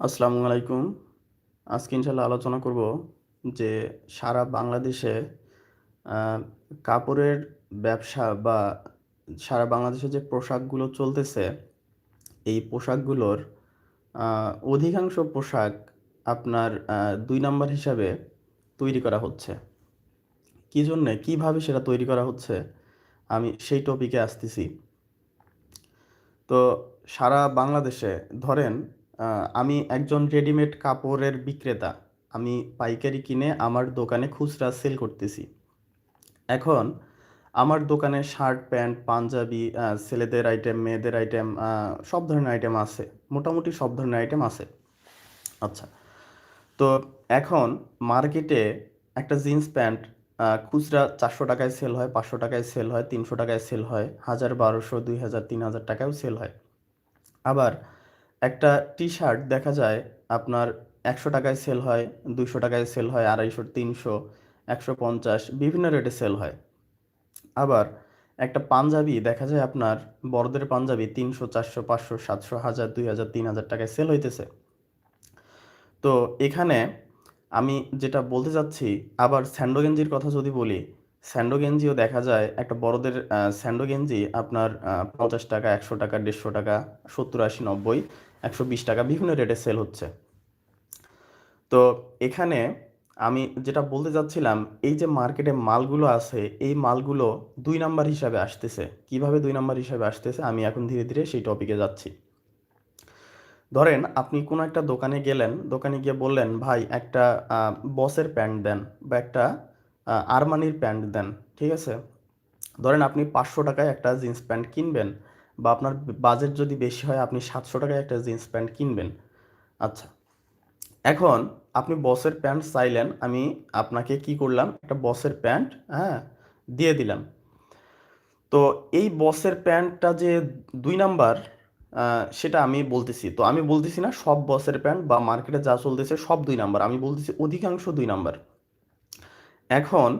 আসসালামু আলাইকুম। আজকে ইনশাল্লাহ আলোচনা করব যে সারা বাংলাদেশে কাপড়ের ব্যবসা বা সারা বাংলাদেশে যে পোশাকগুলো চলতেছে, এই পোশাকগুলোর অধিকাংশ পোশাক আপনার দুই নাম্বার হিসাবে তৈরি করা হচ্ছে। কি জন্যে? কীভাবে সেটা তৈরি করা হচ্ছে? আমি সেই টপিকে আসতেছি। তো সারা বাংলাদেশে ধরেন আমি একজন রেডিমেড কাপড়ের বিক্রেতা। আমি পাইকারি কিনে আমার দোকানে খুচরা সেল করতেছি। এখন আমার দোকানে শার্ট, প্যান্ট, পাঞ্জাবি ছেলেদের আইটেম, মেয়েদের আইটেম সব ধরনের আইটেম আছে। মোটামুটি সব ধরনের আইটেম আছে। আচ্ছা তো এখন মার্কেটে একটা জিন্স প্যান্ট খুচরা চারশো টাকায় সেল হয়, পাঁচশো টাকায় সেল হয়, তিনশো টাকায় সেল হয়, হাজার বারোশো, দুই হাজার, তিন হাজার টাকায়ও সেল হয়। আবার একটা টি শার্ট দেখা যায়, আপনার একশো টাকায় সেল হয়, দুইশো টাকায় সেল হয়, আড়াইশো, তিনশো, একশো পঞ্চাশ, বিভিন্ন রেটে সেল হয়। আবার একটা পাঞ্জাবি দেখা যায় আপনার বড়দের পাঞ্জাবি তিনশো, চারশো, পাঁচশো, সাতশো, হাজার, দুই হাজার, তিন হাজার টাকায় সেল হইতেছে। তো এখানে আমি যেটা বলতে চাচ্ছি, আবার স্যান্ডো গেঞ্জির কথা যদি বলি, স্যান্ডো গেঞ্জিও দেখা যায় একটা বড়দের স্যান্ডো গেঞ্জি আপনার পঞ্চাশ টাকা, একশো টাকা, দেড়শো টাকা, সত্তর, আশি, নব্বই একশো বিশ টাকা, বিভিন্ন রেটে সেল হচ্ছে। তো এখানে আমি যেটা বলতে চাচ্ছিলাম, এই যে মার্কেটে মালগুলো আছে, এই মালগুলো দুই নাম্বার হিসাবে আসতেছে। কীভাবে দুই নাম্বার হিসাবে আসতেছে, আমি এখন ধীরে ধীরে সেই টপিকে যাচ্ছি। ধরেন, আপনি কোনো একটা দোকানে গেলেন, দোকানে গিয়ে বললেন, ভাই, একটা বসের প্যান্ট দেন বা একটা আরমানির প্যান্ট দেন। ঠিক আছে? ধরেন, আপনি পাঁচশো টাকায় একটা জিন্স প্যান্ট কিনবেন বা আপনার বাজেট যদি বেশি হয়, আপনি সাতশো টাকায় একটা জিন্স প্যান্ট কিনবেন। আচ্ছা এখন আপনি বসের প্যান্ট চাইলেন, আমি আপনাকে কি করলাম, একটা বসের প্যান্ট হ্যাঁ দিয়ে দিলাম। তো এই বসের প্যান্টটা যে দুই নাম্বার সেটা আমি বলতেছি। তো আমি বলতেছি না সব বসের প্যান্ট বা মার্কেটে যা চলতেছে সব দুই নাম্বার, আমি বলতেছি অধিকাংশ দুই নাম্বার। এখন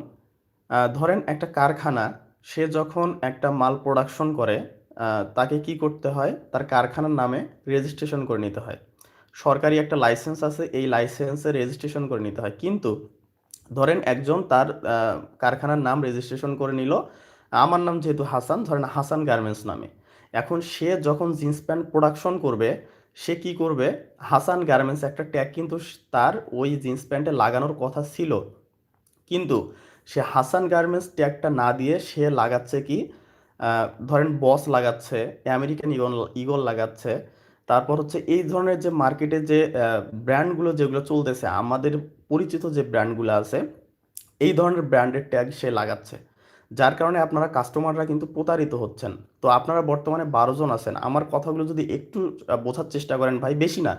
ধরেন একটা কারখানা, সে যখন একটা মাল প্রোডাকশন করে তাকে কি করতে হয়? তার কারখানার নামে রেজিস্ট্রেশন করে নিতে হয়। সরকারি একটা লাইসেন্স আছে, এই লাইসেন্সে রেজিস্ট্রেশন করে নিতে হয়। কিন্তু ধরেন একজন তার কারখানার নাম রেজিস্ট্রেশন করে নিল। আমার নাম যেহেতু হাসান, ধরেন হাসান গার্মেন্টস নামে। এখন সে যখন জিন্স প্যান্ট প্রোডাকশন করবে, সে কি করবে? হাসান গার্মেন্টস একটা ট্যাগ কিন্তু তার ওই জিন্স প্যান্টে লাগানোর কথা ছিল। কিন্তু সে হাসান গার্মেন্টস ট্যাগটা না দিয়ে সে লাগাচ্ছে কি? ধরেন বস লাগাচ্ছে, আমেরিকান ইগল ইগল লাগাচ্ছে, তারপর হচ্ছে এই ধরনের যে মার্কেটে যে ব্র্যান্ডগুলো যেগুলো চলতেছে, আমাদের পরিচিত যে ব্র্যান্ডগুলো আছে, এই ধরনের ব্র্যান্ডের ট্যাগ সে লাগাচ্ছে। যার কারণে আপনারা কাস্টমাররা কিন্তু প্রতারিত হচ্ছেন। তো আপনারা বর্তমানে বারো জন আছেন। আমার কথাগুলো যদি একটু বোঝার চেষ্টা করেন, ভাই, বেশি না।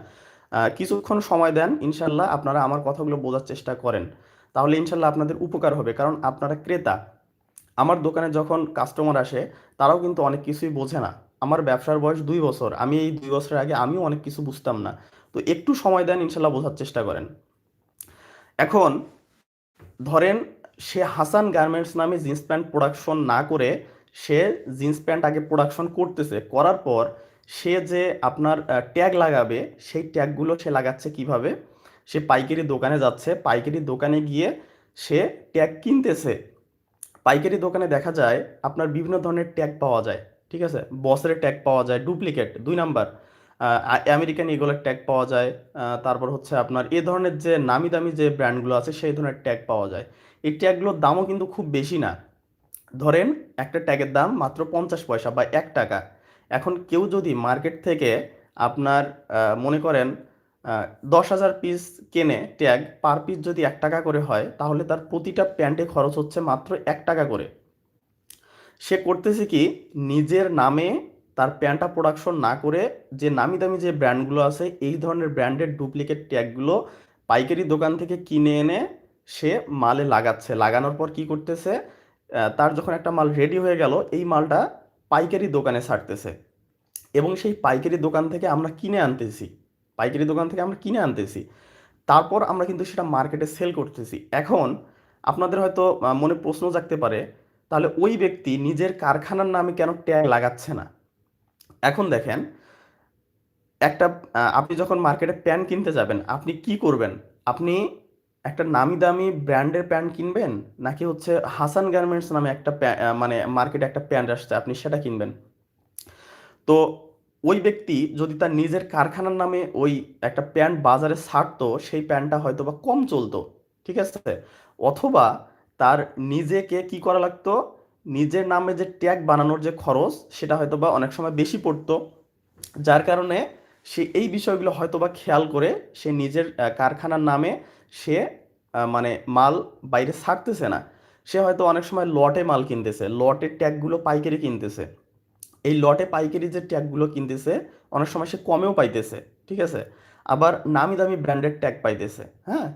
কিছুক্ষণ সময় দেন ইনশাল্লাহ আপনারা আমার কথাগুলো বোঝার চেষ্টা করেন। তাহলে ইনশাল্লাহ আপনাদের উপকার হবে। কারণ আপনারা ক্রেতা। আমার দোকানে যখন কাস্টমার আসে, তারাও কিন্তু অনেক কিছুই বোঝে না। আমার ব্যবসার বয়স দুই বছর। আমি এই দুই বছরের আগে আমিও অনেক কিছু বুঝতাম না। তো একটু সময় দেন, ইনশাল্লাহ বোঝার চেষ্টা করেন। এখন, ধরেন সে হাসান গার্মেন্টস নামে জিন্স প্যান্ট প্রোডাকশন না করে, সে জিন্স প্যান্ট আগে প্রোডাকশন করতেছে। করার পর, সে যে আপনার ট্যাগ লাগাবে, সেই ট্যাগগুলো সে লাগাচ্ছে কীভাবে? সে পাইকারি দোকানে যাচ্ছে। পাইকারি দোকানে গিয়ে সে ট্যাগ কিনতেছে। পাইকারি দোকানে দেখা যায় আপনার বিভিন্ন ধরনের ট্যাগ পাওয়া যায়, ঠিক আছে? বসের ট্যাগ পাওয়া যায় ডুপ্লিকেট দুই নাম্বার আমেরিকান ইগলের ট্যাগ পাওয়া যায় তারপর হচ্ছে আপনার এ ধরনের যে নামি দামি যে ব্র্যান্ডগুলো আছে, সেই ধরনের ট্যাগ পাওয়া যায়। এই ট্যাগগুলোর দামও কিন্তু খুব বেশি না। ধরেন, একটা ট্যাগের দাম মাত্র পঞ্চাশ পয়সা বা এক টাকা। এখন কেউ যদি মার্কেট থেকে আপনার মনে করেন দশ হাজার পিস কেনে ট্যাগ পার পিস যদি এক টাকা করে হয়, তাহলে তার প্রতিটা প্যান্টে খরচ হচ্ছে মাত্র এক টাকা করে। সে করতেছে কি, নিজের নামে তার প্যান্টটা প্রোডাকশন না করে যে নামি দামি যে ব্র্যান্ডগুলো আছে, এই ধরনের ব্র্যান্ডের ডুপ্লিকেট ট্যাগগুলো পাইকারি দোকান থেকে কিনে এনে সে মালে লাগাচ্ছে। লাগানোর পর কি করতেছে তার যখন একটা মাল রেডি হয়ে গেল, এই মালটা পাইকারি দোকানে ছাড়তেছে। এবং সেই পাইকারি দোকান থেকে আমরা কিনে আনতেছি। পাইকারি দোকান থেকে আমরা কিনে আনতেছি। তারপর আমরা কিন্তু সেটা মার্কেটে সেল করতেছি। এখন আপনাদের হয়তো মনে প্রশ্ন জাগতে পারে, তাহলে ওই ব্যক্তি নিজের কারখানার নামে কেন ট্যাগ লাগাচ্ছে না? এখন দেখেন, একটা আপনি যখন মার্কেটে প্যান্ট কিনতে যাবেন, আপনি কি করবেন? আপনি একটা নামি দামি ব্র্যান্ডের প্যান্ট কিনবেন? নাকি হচ্ছে হাসান গার্মেন্টস নামে একটা মানে মার্কেটে একটা প্যান্ট আসছে, আপনি সেটা কিনবেন? তো ওই ব্যক্তি যদি তার নিজের কারখানার নামে ওই একটা প্যান্ট বাজারে ছাড়তো, সেই প্যান্টটা হয়তো বা কম চলতো, ঠিক আছে? অথবা তার নিজেকে কি করা লাগতো? নিজের নামে যে ট্যাগ বানানোর যে খরচ, সেটা হয়তো বা অনেক সময় বেশি পড়তো। যার কারণে সে এই বিষয়গুলো হয়তো বা খেয়াল করে সে নিজের কারখানার নামে সে মানে মাল বাইরে ছাড়তেছে না। সে হয়তো অনেক সময় লটে মাল কিনতেছে লটের ট্যাগগুলো পাইকারি কিনতেছে। এই লটে পাইকারি যে ট্যাগগুলো কিনতেছে, অনেক সময় সে কমেও পাইতেছে, ঠিক আছে? আবার নামি দামি ব্র্যান্ডের ট্যাগ পাইতেছে হ্যাঁ?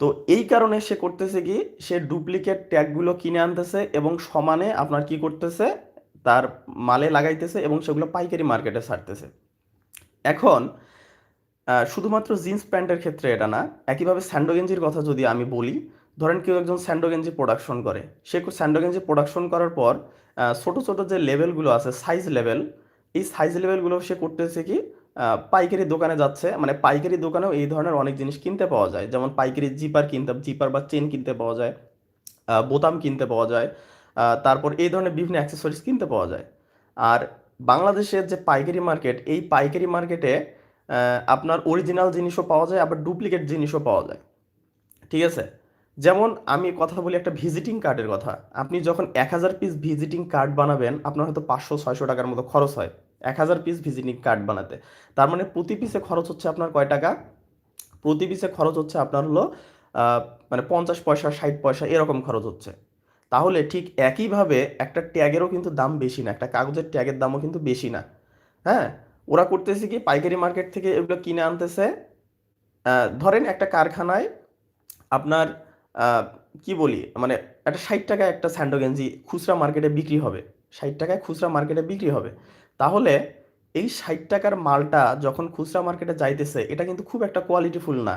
তো এই কারণে সে করতেছে কি, সে ডুপ্লিকেট ট্যাগগুলো কিনে আনতেছে এবং সমানে আপনার কি করতেছে, তার মালে লাগাইতেছে এবং সেগুলো পাইকারি মার্কেটে ছাড়তেছে। এখন শুধুমাত্র জিন্স প্যান্টের ক্ষেত্রে এটা না, একইভাবে স্যান্ডো গেঞ্জির কথা যদি আমি বলি ধরেন কেউ একজন স্যান্ডো গেঞ্জি প্রোডাকশন করে, সে স্যান্ডো গেঞ্জি প্রোডাকশন করার পর ছোট ছোট যে লেভেলগুলো আছে সাইজ লেভেল এই সাইজ লেভেলগুলো সে করতেছে কি পাইকারি দোকানে যাচ্ছে। মানে পাইকারি দোকানেও এই ধরনের অনেক জিনিস কিনতে পাওয়া যায়। যেমন পাইকারি জিপার কিনতে জিপার বা চেন কিনতে পাওয়া যায় বোতাম কিনতে পাওয়া যায় তারপর এই ধরনের বিভিন্ন অ্যাক্সেসরিজ কিনতে পাওয়া যায়। আর বাংলাদেশের যে পাইকারি মার্কেট এই পাইকারি মার্কেটে আপনার অরিজিনাল জিনিসও পাওয়া যায়, আবার ডুপ্লিকেট জিনিসও পাওয়া যায়। ঠিক আছে? যেমন আমি কথা বলি একটা ভিজিটিং কার্ডের কথা। আপনি যখন এক হাজার পিস ভিজিটিং কার্ড বানাবেন, আপনার হয়তো পাঁচশো, ছয়শো টাকার মতো খরচ হয় এক হাজার পিস ভিজিটিং কার্ড বানাতে। তার মানে প্রতি পিসে খরচ হচ্ছে আপনার কয় টাকা? প্রতি পিসে খরচ হচ্ছে আপনার হলো মানে পঞ্চাশ পয়সা, ষাট পয়সা এরকম খরচ হচ্ছে। তাহলে ঠিক একইভাবে একটা ট্যাগেরও কিন্তু দাম বেশি না, একটা কাগজের ট্যাগের দামও কিন্তু বেশি না। হ্যাঁ? ওরা করতেছে কি, পাইকারি মার্কেট থেকে এগুলো কিনে আনতেছে। ধরেন একটা কারখানায় আপনার কি বলি? মানে একটা ষাট টাকায় একটা স্যান্ডো গেঞ্জি খুচরা মার্কেটে বিক্রি হবে। ষাট টাকায় খুচরা মার্কেটে বিক্রি হবে। তাহলে এই ষাট টাকার মালটা যখন খুচরা মার্কেটে যাইতেছে, এটা কিন্তু খুব একটা কোয়ালিটিফুল না।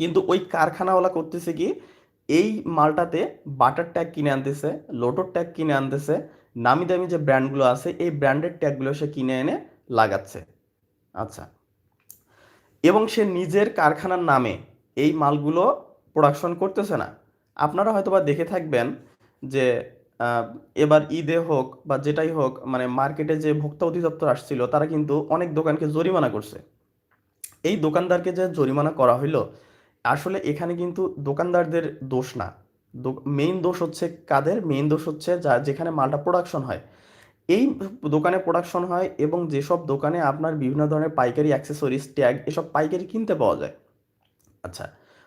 কিন্তু ওই কারখানাওয়ালা করতেছে কি, এই মালটাতে বাটার ট্যাগ কিনে আনতেছে লোটোর ট্যাগ কিনে আনতেছে নামি দামি যে ব্র্যান্ডগুলো আছে, এই ব্র্যান্ডের ট্যাগগুলো সে কিনে এনে লাগাচ্ছে। আচ্ছা। এবং সে নিজের কারখানার নামে এই মালগুলো প্রোডাকশন করতেছে না। আপনারা হয়তোবা দেখে থাকবেন যে এবার ঈদে হোক বা যেটাই হোক মানে মার্কেটে যে ভোক্তা অধিদপ্তর আসছিল, তারা কিন্তু অনেক দোকানকে জরিমানা করছে। এই দোকানদারকে যে জরিমানা করা হইল, আসলে এখানে কিন্তু দোকানদারদের দোষ না। মেইন দোষ হচ্ছে কাদের? মেইন দোষ হচ্ছে যা, যেখানে মালটা প্রোডাকশন হয়। এই দোকানে প্রোডাকশন হয় এবং যেসব দোকানে আপনার বিভিন্ন ধরনের পাইকারি অ্যাক্সেসরিজ ট্যাগ এসব পাইকারি কিনতে পাওয়া যায়। আচ্ছা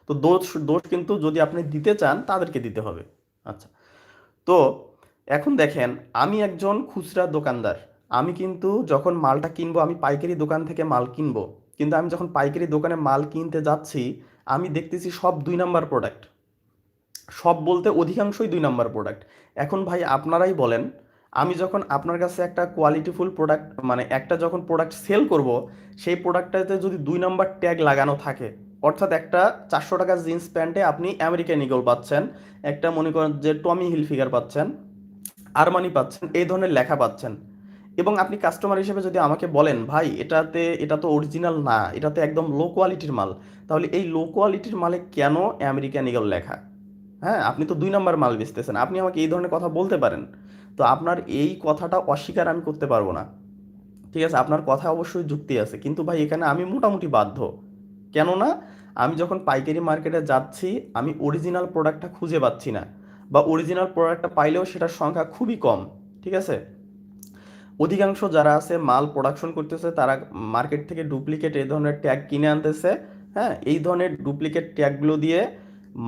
তো দোষ দোষ কিন্তু যদি আপনি দিতে চান, তাদেরকে দিতে হবে। আচ্ছা। তো এখন দেখেন, আমি একজন খুচরা দোকানদার। আমি কিন্তু যখন মালটা কিনবো, আমি পাইকারি দোকান থেকে মাল কিনবো। কিন্তু আমি যখন পাইকারি দোকানে মাল কিনতে যাচ্ছি, আমি দেখতেছি সব দুই নাম্বার প্রোডাক্ট সব বলতে অধিকাংশই দুই নাম্বার প্রোডাক্ট এখন ভাই, আপনারাই বলেন, আমি যখন আপনার কাছে একটা কোয়ালিটিফুল প্রোডাক্ট মানে একটা যখন প্রোডাক্ট সেল করব, সেই প্রোডাক্টটাতে যদি দুই নাম্বার ট্যাগ লাগানো থাকে অর্থাৎ একটা চারশো টাকার জিন্স প্যান্টে আপনি আমেরিকান ইগল পাচ্ছেন, একটা মনে করেন যে টমি হিল ফিগার পাচ্ছেন, আরমানি পাচ্ছেন, এই ধরনের লেখা পাচ্ছেন। এবং আপনি কাস্টমার হিসেবে যদি আমাকে বলেন, ভাই, এটাতে, এটা তো অরিজিনাল না, এটাতে একদম লো কোয়ালিটির মাল, তাহলে এই লো কোয়ালিটির মালে কেন আমেরিকান ইগল লেখা? হ্যাঁ আপনি তো দুই নম্বর মাল বেচতেছেন, আপনি আমাকে এই ধরনের কথা বলতে পারেন। তো আপনার এই কথাটা অস্বীকার আমি করতে পারব না। ঠিক আছে, আপনার কথা অবশ্যই যুক্তি আছে, কিন্তু ভাই, এখানে আমি মোটামুটি বাধ্য। কেননা আমি যখন পাইকারি মার্কেটে যাচ্ছি, আমি অরিজিনাল প্রোডাক্টটা খুঁজে পাচ্ছি না বা অরিজিনাল প্রোডাক্টটা পাইলেও সেটার সংখ্যা খুবই কম, ঠিক আছে? অধিকাংশ যারা আছে, মাল প্রোডাকশন করতেছে, তারা মার্কেট থেকে ডুপ্লিকেট এই ধরনের ট্যাগ কিনে আনতেছে হ্যাঁ? এই ধরনের ডুপ্লিকেট ট্যাগগুলো দিয়ে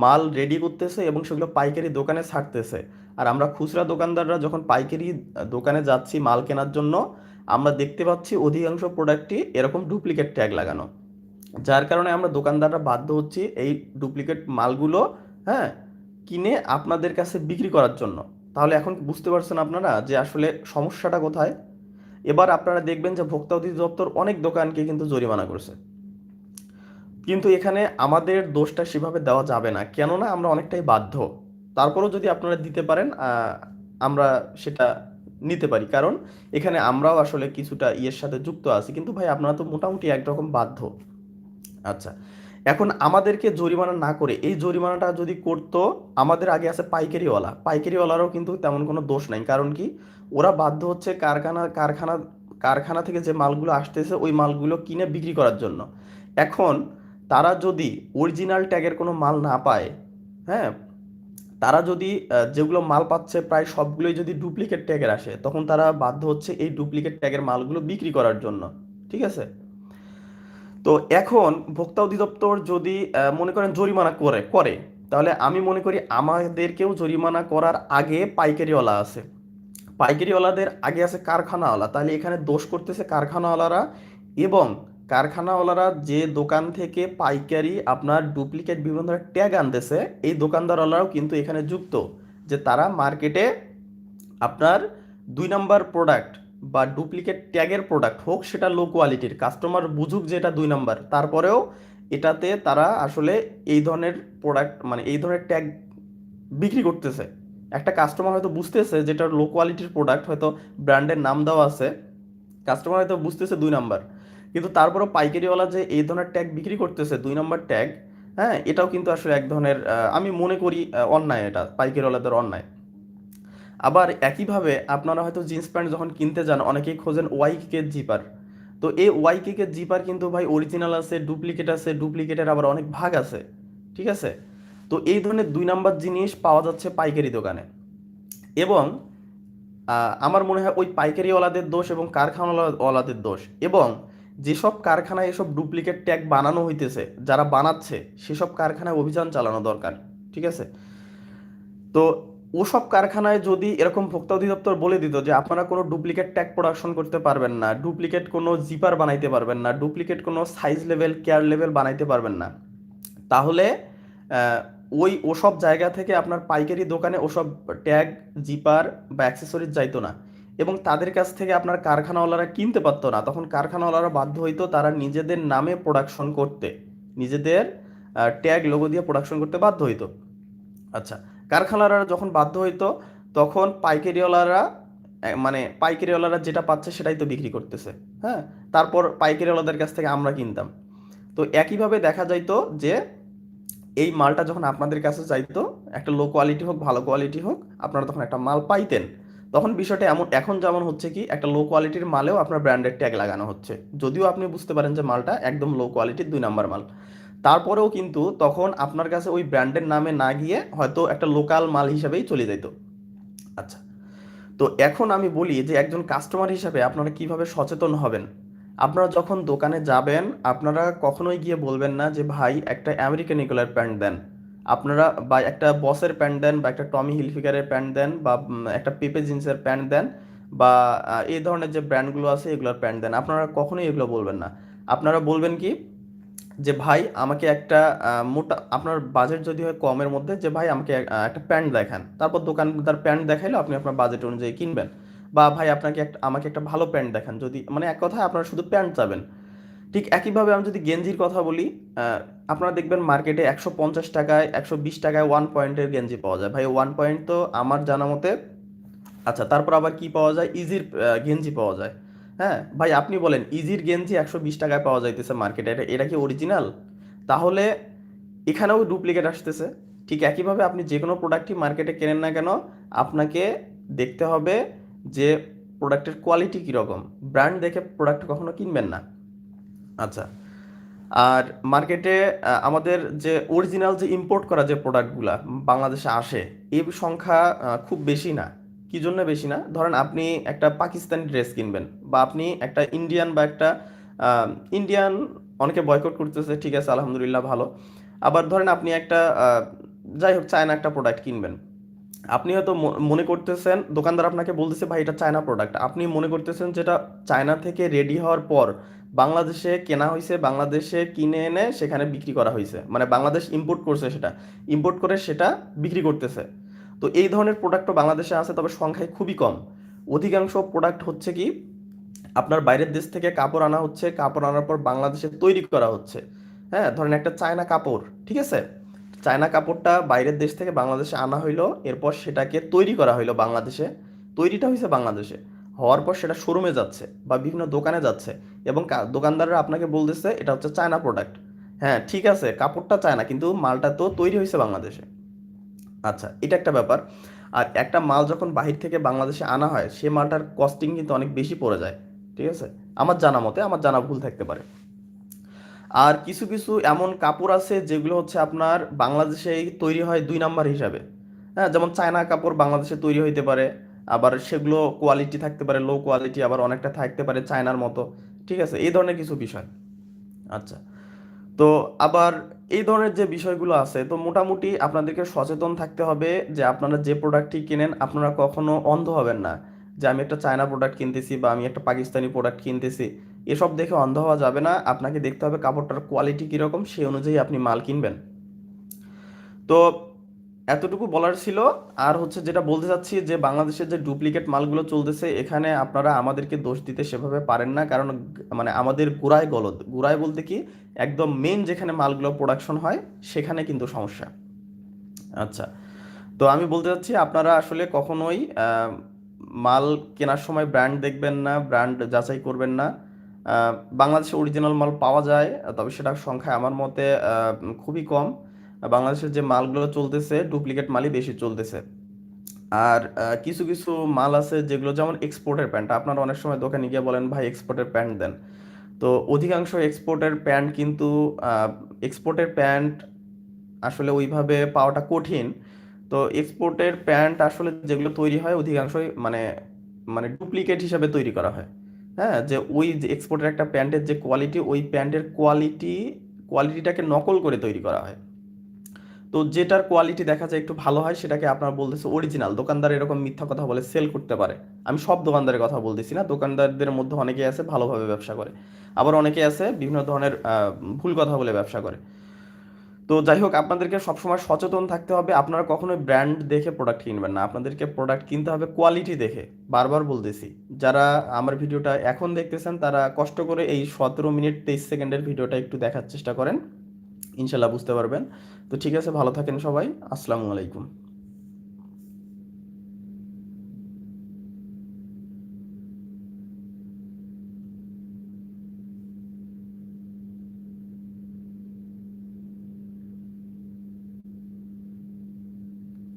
মাল রেডি করতেছে এবং সেগুলো পাইকারি দোকানে ছাড়তেছে। আর আমরা খুচরা দোকানদাররা যখন পাইকারি দোকানে যাচ্ছি মাল কেনার জন্য, আমরা দেখতে পাচ্ছি অধিকাংশ প্রোডাক্টই এরকম ডুপ্লিকেট ট্যাগ লাগানো। যার কারণে আমরা দোকানদাররা বাধ্য হচ্ছি এই ডুপ্লিকেট মালগুলো হ্যাঁ কিনে আপনাদের কাছে বিক্রি করার জন্য। তাহলে এখন বুঝতে পারছেন আপনারা যে আসলে সমস্যাটা কোথায়? এবার আপনারা দেখবেন যে ভোক্তা অধিদপ্তর অনেক দোকানকে কিন্তু জরিমানা করছে। কিন্তু এখানে আমাদের দোষটা সেভাবে দেওয়া যাবে না। কেননা আমরা অনেকটাই বাধ্য। তারপরেও যদি আপনারা দিতে পারেন আমরা সেটা নিতে পারি। কারণ এখানে আমরাও আসলে কিছুটা ইয়ের সাথে যুক্ত আছি। কিন্তু ভাই, আপনারা তো মোটামুটি একরকম বাধ্য। আচ্ছা এখন আমাদেরকে জরিমানা না করে এই জরিমানাটা যদি করতো, আমাদের আগে আছে পাইকারিওয়ালা। পাইকারিওয়ালারও কিন্তু তেমন কোনো দোষ নাই। কারণ কি? ওরা বাধ্য হচ্ছে কারখানা কারখানা কারখানা থেকে যে মালগুলো আসতেছে, ওই মালগুলো কিনে বিক্রি করার জন্য। এখন তারা যদি অরিজিনাল ট্যাগের কোনো মাল না পায় হ্যাঁ? তারা যদি যেগুলো মাল পাচ্ছে প্রায় সবগুলোই যদি ডুপ্লিকেট ট্যাগের আসে, তখন তারা বাধ্য হচ্ছে এই ডুপ্লিকেট ট্যাগের মালগুলো বিক্রি করার জন্য। ঠিক আছে? তো এখন ভোক্তা অধিদপ্তর যদি মনে করেন জরিমানা করে করে, তাহলে আমি মনে করি আমাদেরকেও জরিমানা করার আগে পাইকারিওয়ালা আছে। পাইকারিওয়ালাদের আগে আছে কারখানাওয়ালা, তাহলে এখানে দোষ করতেছে কারখানাওয়ালারা এবং কারখানাওয়ালারা যে দোকান থেকে পাইকারি আপনার ডুপ্লিকেট বিভিন্ন ধরনের ট্যাগ আনতেছে, এই দোকানদারওয়ালারাও কিন্তু এখানে যুক্ত যে তারা মার্কেটে আপনার দুই নাম্বার প্রোডাক্ট বা ডুপ্লিকেট ট্যাগের প্রোডাক্ট হোক, সেটা লো কোয়ালিটির কাস্টমার বুঝুক যে এটা দুই নাম্বার তারপরেও এটাতে তারা আসলে এই ধরনের প্রোডাক্ট মানে এই ধরনের ট্যাগ বিক্রি করতেছে। একটা কাস্টমার হয়তো বুঝতেছে যেটা লো কোয়ালিটির প্রোডাক্ট হয়তো ব্র্যান্ডের নাম দেওয়া আছে। কাস্টমার হয়তো বুঝতেছে দুই নাম্বার কিন্তু তারপরেও পাইকারিওয়ালা যে এই ধরনের ট্যাগ বিক্রি করতেছে, দুই নাম্বার ট্যাগ হ্যাঁ এটাও কিন্তু আসলে এক ধরনের আমি মনে করি অন্যায় এটা, পাইকারিওয়ালাদের অন্যায়। আবার একইভাবে আপনারা হয়তো জিন্স প্যান্ট যখন কিনতে যান, অনেকেই খোঁজেন ওয়াই কেকের জিপার। তো এই ওয়াই কেকের জিপার কিন্তু ভাই অরিজিনাল আছে ডুপ্লিকেট আছে ডুপ্লিকেটের আবার অনেক ভাগ আছে, ঠিক আছে? তো এই ধরনের দুই নাম্বার জিনিস পাওয়া যাচ্ছে পাইকারি দোকানে। এবং আমার মনে হয় ওই পাইকারিওয়ালাদের দোষ এবং কারখানাওয়ালাদের দোষ। এবং যেসব কারখানায় এসব ডুপ্লিকেট ট্যাগ বানানো হইতেছে, যারা বানাচ্ছে, সেসব কারখানায় অভিযান চালানো দরকার, ঠিক আছে? তো ওসব কারখানায় যদি এরকম ভোক্তা অধিদপ্তর বলে দিত যে আপনারা কোনো ডুপ্লিকেট ট্যাগ প্রোডাকশন করতে পারবেন না, ডুপ্লিকেট কোনো জিপার বানাইতে পারবেন না, ডুপ্লিকেট কোনো সাইজ লেভেল কেয়ার লেভেল বানাইতে পারবেন না, তাহলে ওই ওসব জায়গা থেকে আপনার পাইকারি দোকানে ওসব ট্যাগ জিপার বা অ্যাক্সেসরিজ যাইতো না এবং তাদের কাছ থেকে আপনার কারখানাওয়ালারা কিনতে পারতো না। তখন কারখানাওয়ালারা বাধ্য হইতো তারা নিজেদের নামে প্রোডাকশন করতে, নিজেদের ট্যাগ লোগো দিয়ে প্রোডাকশন করতে বাধ্য হইতো। আচ্ছা কারখানারা যখন বাধ্য হইতো, তখন পাইকারিওয়ালারা মানে পাইকারিওয়ালারা যেটা পাচ্ছে সেটাই তো বিক্রি করতেছে হ্যাঁ? তারপর পাইকারিওয়ালাদের কাছ থেকে আমরা কিনতাম। তো একইভাবে দেখা যাইতো যে, এই মালটা যখন আপনাদের কাছে যাইতো একটা লো কোয়ালিটি হোক, ভালো কোয়ালিটি হোক, আপনারা তখন একটা মাল পাইতেন। তখন বিষয়টা এমন, এখন যেমন হচ্ছে কি, একটা লো কোয়ালিটির মালেও আপনার ব্র্যান্ডের ট্যাগ লাগানো হচ্ছে। যদিও আপনি বুঝতে পারেন যে মালটা একদম লো কোয়ালিটির দুই নাম্বার মাল। তারপরেও কিন্তু তখন আপনার কাছে ওই ব্র্যান্ডের নামে না গিয়ে হয়তো একটা লোকাল মাল হিসাবেই চলে যেত আচ্ছা তো এখন আমি বলি যে একজন কাস্টমার হিসাবে আপনারা কীভাবে সচেতন হবেন? আপনারা যখন দোকানে যাবেন, আপনারা কখনোই গিয়ে বলবেন না যে, ভাই, একটা আমেরিকান ইগলের প্যান্ট দেন। আপনারা বা একটা বসের প্যান্ট দেন, বা একটা টমি হিলফিগারের প্যান্ট দেন, বা একটা পেপে জিন্সের প্যান্ট দেন, বা এই ধরনের যে ব্র্যান্ডগুলো আছে, এগুলোর প্যান্ট দেন। আপনারা কখনোই এগুলো বলবেন না। আপনারা বলবেন কি যে ভাই আমাকে একটা মোটা, আপনার বাজেট যদি হয় কমের মধ্যে, যে ভাই আমাকে একটা প্যান্ট দেখান। তারপর দোকানদার প্যান্ট দেখাইলে, আপনি আপনার বাজেট অনুযায়ী কিনবেন। বা ভাই আপনাকে একটা, আমাকে একটা ভালো প্যান্ট দেখান। যদি মানে এক কথায় আপনারা শুধু প্যান্ট চাবেন। ঠিক একইভাবে আমি যদি গেঞ্জির কথা বলি আপনারা দেখবেন মার্কেটে একশো পঞ্চাশ টাকায়, একশো বিশ টাকায় ওয়ান পয়েন্টের গেঞ্জি পাওয়া যায়। ভাই ওয়ান পয়েন্ট তো আমার জানা মতে আচ্ছা তারপর আবার কি পাওয়া যায়? ইজির গেঞ্জি পাওয়া যায়। হ্যাঁ ভাই আপনি বলেন ইজির গেঞ্জি একশো বিশ টাকায় পাওয়া যাইতেছে মার্কেটে এটা এটা কি অরিজিনাল তাহলে এখানেও ডুপ্লিকেট আসতেছে। ঠিক একইভাবে আপনি যে কোনো প্রোডাক্টই মার্কেটে কেনেন না কেন, আপনাকে দেখতে হবে যে প্রোডাক্টের কোয়ালিটি কীরকম। ব্র্যান্ড দেখে প্রোডাক্ট কখনো কিনবেন না। আচ্ছা আর মার্কেটে আমাদের যে অরিজিনাল যে ইম্পোর্ট করা যে প্রোডাক্টগুলো বাংলাদেশে আসে এই সংখ্যা খুব বেশি না। কি জন্য বেশি না? ধরেন আপনি একটা পাকিস্তানি ড্রেস কিনবেন বা আপনি একটা ইন্ডিয়ান বা একটা ইন্ডিয়ান অনেকে বয়কট করতেছে, ঠিক আছে, আলহামদুলিল্লাহ, ভালো। আবার ধরেন আপনি একটা যাই হোক চায়না একটা প্রোডাক্ট কিনবেন। আপনি হয়তো মনে করতেছেন, দোকানদার আপনাকে বলতেছে, ভাই, এটা চায়না প্রোডাক্ট আপনি মনে করতেছেন যেটা চায়না থেকে রেডি হওয়ার পর বাংলাদেশে কেনা হয়েছে বাংলাদেশে কিনে এনে সেখানে বিক্রি করা হয়েছে মানে বাংলাদেশ ইম্পোর্ট করছে সেটা। ইম্পোর্ট করে সেটা বিক্রি করতেছে। তো এই ধরনের প্রোডাক্টও বাংলাদেশে আছে, তবে সংখ্যায় খুবই কম। অধিকাংশ প্রোডাক্ট হচ্ছে কি, আপনার বাইরের দেশ থেকে কাপড় আনা হচ্ছে, কাপড় আনার পর বাংলাদেশে তৈরি করা হচ্ছে। হ্যাঁ ধরেন একটা চায়না কাপড়, ঠিক আছে? চায়না কাপড়টা বাইরের দেশ থেকে বাংলাদেশে আনা হইল, এরপর সেটাকে তৈরি করা হইল বাংলাদেশে। তৈরিটা হয়েছে বাংলাদেশে। হওয়ার পর সেটা শোরুমে যাচ্ছে বা বিভিন্ন দোকানে যাচ্ছে এবং দোকানদাররা আপনাকে বলতেছে, এটা হচ্ছে চায়না প্রোডাক্ট হ্যাঁ ঠিক আছে, কাপড়টা চায়না, কিন্তু মালটা তো তৈরি হয়েছে বাংলাদেশে। আচ্ছা এটা একটা ব্যাপার। আর একটা মাল যখন বাহির থেকে বাংলাদেশে আনা হয়, সে মালটার কস্টিং কিন্তু অনেক বেশি পড়ে যায়, ঠিক আছে? আমার জানা মতে, আমার জানা ভুল থাকতে পারে। আর কিছু কিছু এমন কাপড় আছে যেগুলো হচ্ছে আপনার বাংলাদেশেই তৈরি হয় দুই নাম্বার হিসাবে। হ্যাঁ যেমন চায়না কাপড় বাংলাদেশে তৈরি হইতে পারে, আবার সেগুলো কোয়ালিটি থাকতে পারে লো কোয়ালিটি আবার অনেকটা থাকতে পারে চায়নার মতো, ঠিক আছে? এই ধরনের কিছু বিষয়। আচ্ছা তো আবার এই ধরনের যে বিষয়গুলো আছে, তো মোটামুটি আপনাদেরকে সচেতন থাকতে হবে যে আপনারা যে প্রোডাক্টটি কিনেন, আপনারা কখনো অন্ধ হবেন না। যে আমি একটা চায়না প্রোডাক্ট কিনতেছি বা আমি একটা পাকিস্তানি প্রোডাক্ট কিনতেছি, এসব দেখে অন্ধ হওয়া যাবে না। আপনাকে দেখতে হবে কাপড়টার কোয়ালিটি কীরকম, সেই অনুযায়ী আপনি মাল কিনবেন। তো এতটুকু বলার ছিল। আর হচ্ছে যেটা বলতে চাচ্ছি যে, বাংলাদেশের যে ডুপ্লিকেট মালগুলো চলতেছে, এখানে আপনারা আমাদেরকে দোষ দিতে সেভাবে পারেন না। কারণ মানে আমাদের গোড়ায় গলদ। গোড়ায় বলতে কি, একদম মেন যেখানে মালগুলো প্রোডাকশন হয়, সেখানে কিন্তু সমস্যা। আচ্ছা। তো আমি বলতে চাচ্ছি, আপনারা আসলে কখনোই মাল কেনার সময় ব্র্যান্ড দেখবেন না ব্র্যান্ড যাচাই করবেন না। বাংলাদেশে অরিজিনাল মাল পাওয়া যায়, তবে সেটার সংখ্যা আমার মতে খুবই কম। বাংলাদেশের যে মালগুলো চলতেছে ডুপ্লিকেট মালই বেশি চলতেছে। আর কিছু কিছু মাল আছে যেগুলো যেমন এক্সপোর্টের প্যান্ট আপনারা অনেক সময় দোকানে গিয়ে বলেন, ভাই এক্সপোর্টের প্যান্ট দেন। তো অধিকাংশ এক্সপোর্টের প্যান্ট কিন্তু এক্সপোর্টের প্যান্ট আসলে ওইভাবে পাওয়াটা কঠিন। তো এক্সপোর্টের প্যান্ট আসলে যেগুলো তৈরি হয়, অধিকাংশই মানে মানে ডুপ্লিকেট হিসাবে তৈরি করা হয়। হ্যাঁ যে ওই এক্সপোর্টের একটা প্যান্টের যে কোয়ালিটি ওই প্যান্টের কোয়ালিটি কোয়ালিটিটাকে নকল করে তৈরি করা হয়। তো যেটার কোয়ালিটি দেখা যায় একটু ভালো হয়, সেটাকে আপনার বলতেছে অরিজিনাল দোকানদার এরকম মিথ্যা কথা বলে সেল করতে পারে। আমি সব দোকানদারের কথা বলতেছি না, দোকানদারদের মধ্যে অনেকে আছে ভালোভাবে ব্যবসা করে। আবার অনেকে আছে বিভিন্ন ধরনের ভুল কথা বলে ব্যবসা করে। তো যাই হোক, আপনাদেরকে সবসময় সচেতন থাকতে হবে। আপনারা কখনোই ব্র্যান্ড দেখে প্রোডাক্ট কিনবেন না। আপনাদেরকে প্রোডাক্ট কিনতে হবে কোয়ালিটি দেখে। বারবার বলতেছি, যারা আমার ভিডিওটা এখন দেখতেছেন, তারা কষ্ট করে এই সতেরো মিনিট, তেইশ সেকেন্ডের ভিডিওটা একটু দেখার চেষ্টা করেন। ইনশাল্লাহ বুঝতে পারবেন। তো ঠিক আছে ভালো থাকেন সবাই। আসসালামু আলাইকুম।